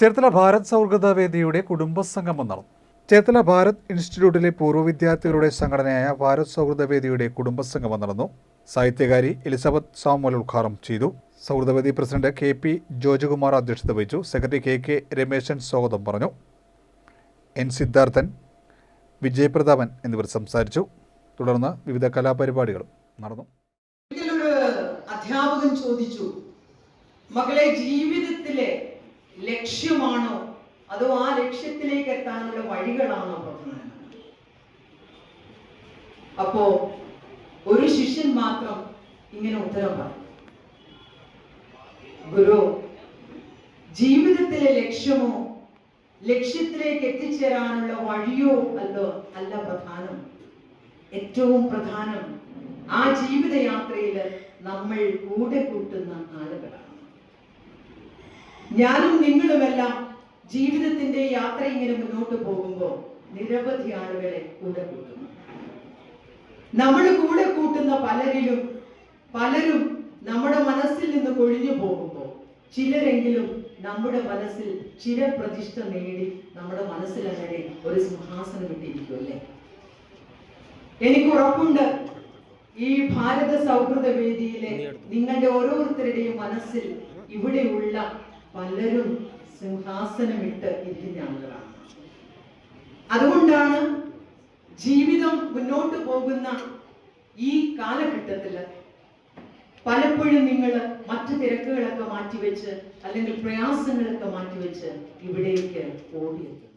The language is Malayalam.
ചേർത്തല ഭാരത് സൗഹൃദ വേദിയുടെ കുടുംബസംഗമം നടന്നു. ചേർത്തല ഭാരത് ഇൻസ്റ്റിറ്റ്യൂട്ടിലെ പൂർവ വിദ്യാർത്ഥികളുടെ സംഘടനയായ ഭാരത് സൗഹൃദ വേദിയുടെ കുടുംബസംഗമം നടന്നു. സാഹിത്യകാരി എലിസബത്ത് സാമുവൽ ഉദ്ഘാടനം ചെയ്തു. സൗഹൃദവേദി പ്രസിഡന്റ് കെ പി ജോജകുമാർ അധ്യക്ഷത വഹിച്ചു. സെക്രട്ടറി കെ കെ രമേശൻ സ്വാഗതം പറഞ്ഞു. എൻ സിദ്ധാർത്ഥൻ വിജയപ്രതാപൻ എന്നിവർ സംസാരിച്ചു. തുടർന്ന് വിവിധ കലാപരിപാടികളും നടന്നു. അധ്യാപകൻ ചോദിച്ചു മകളെ ജീവിതത്തിലെ ലക്ഷ്യമാണോ? അതോ ആ ലക്ഷ്യത്തിലേക്ക് എത്താനുള്ള വഴികളാണോ പ്രധാനം അപ്പോ ഒരു ശിഷ്യൻ മാത്രം ഇങ്ങനെ ഉത്തരം പറഞ്ഞു ഗുരു ജീവിതത്തിലെ ലക്ഷ്യമോ ലക്ഷ്യത്തിലേക്ക് എത്തിച്ചേരാനുള്ള വഴിയോ അല്ലോ അല്ല പ്രധാനം. ഏറ്റവും പ്രധാനം ആ ജീവിതയാത്രയിൽ നമ്മൾ കൂടെ കൂട്ടുന്ന ആളുകളാണ്. ഞാനും നിങ്ങളുമെല്ലാം ജീവിതത്തിന്റെ യാത്ര ഇങ്ങനെ മുന്നോട്ട് പോകുമ്പോൾ നിരവധി ആളുകളെ കൂടെ കൂട്ടുന്നു. നമ്മൾ കൂടെ കൂട്ടുന്ന പലരിലും പലരും നമ്മുടെ മനസ്സിൽ നിന്ന് കൊഴിഞ്ഞു പോകുമ്പോൾ ചിലരെങ്കിലും നമ്മുടെ മനസ്സിൽ ചിരപ്രതിഷ്ഠ നേടി നമ്മുടെ മനസ്സിൽ അങ്ങനെ ഒരു സിംഹാസനം ഇട്ടിരിക്കുമല്ലേ എനിക്ക് ഉറപ്പുണ്ട്. ഈ ഭാരത സൗഹൃദ വേദിയിലെ നിങ്ങളുടെ ഓരോരുത്തരുടെയും മനസ്സിൽ ഇവിടെയുള്ള പലരും സിംഹാസനമിട്ട് ഇരിക്കുന്ന ആളുകളാണ് അതുകൊണ്ടാണ് ജീവിതം മുന്നോട്ട് പോകുന്ന ഈ കാലഘട്ടത്തിൽ പലപ്പോഴും നിങ്ങൾ മറ്റു തിരക്കുകളൊക്കെ മാറ്റിവെച്ച് അല്ലെങ്കിൽ പ്രയാസങ്ങളൊക്കെ മാറ്റിവെച്ച് ഇവിടേക്ക് ഓടിയെത്തും